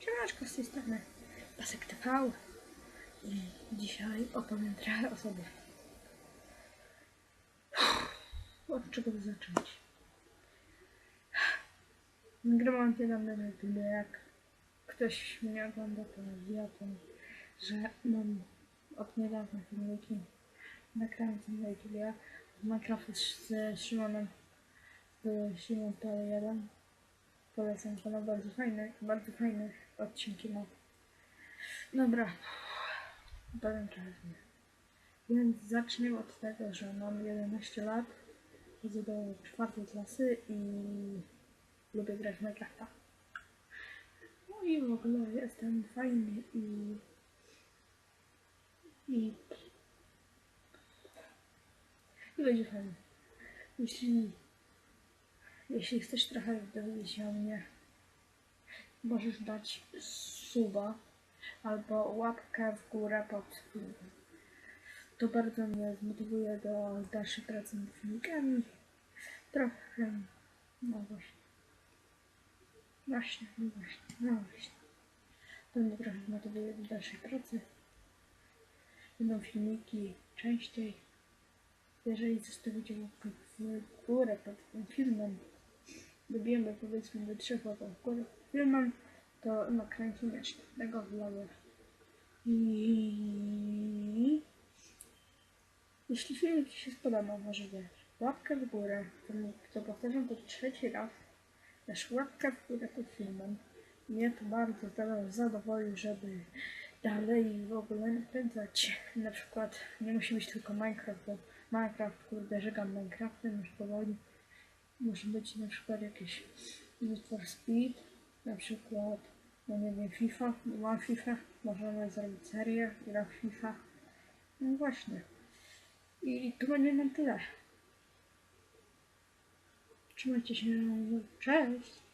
Siemaneczko z tej strony Pasek TV i dzisiaj opowiem trochę o sobie. Od czego by zacząć? Nagrywam niedawno na YouTube, jak ktoś mnie ogląda, to wie o tym, że mam od niedawna filmiki nakręcam na YouTube z Minecraftu z, Szymonem, z Szymon Pole 1. Polecam to na bardzo fajne, bardzo fajne odcinki ma. Dobra, powiem trochę. Więc zacznę od tego, że mam 11 lat, chodzę do czwartej klasy i lubię grać w Minecrafta. No i w ogóle jestem fajny i i i będzie fajnie. Jeśli jeśli chcesz trochę dowiedzieć się o mnie, możesz dać suba albo łapkę w górę pod filmem. To bardzo mnie zmotywuje do dalszej pracy nad filmikami. Trochę, no właśnie. Właśnie, no właśnie, no właśnie. To mnie trochę zmotywuje do dalszej pracy. Będą filmiki częściej. Jeżeli zostawicie łapkę w górę pod tym filmem, dobijemy powiedzmy do trzech łapek w górę filmem, to nakręcimy następnego vloga. I jeśli film Ci się spodoba, może dać łapkę w górę, to, to powtarzam to trzeci raz, dasz łapkę w górę pod filmem. Mnie to bardzo zadowoli, żeby dalej w ogóle nakręcać. Na przykład nie musi być tylko Minecraft, bo Minecraft, kurde, żegam Minecraftem już powoli. Musi być na przykład Need for Speed, na przykład, no nie wiem, FIFA, mam FIFA, możemy zrobić serię, gra FIFA. No właśnie. I to będzie na tyle. Trzymajcie się, cześć!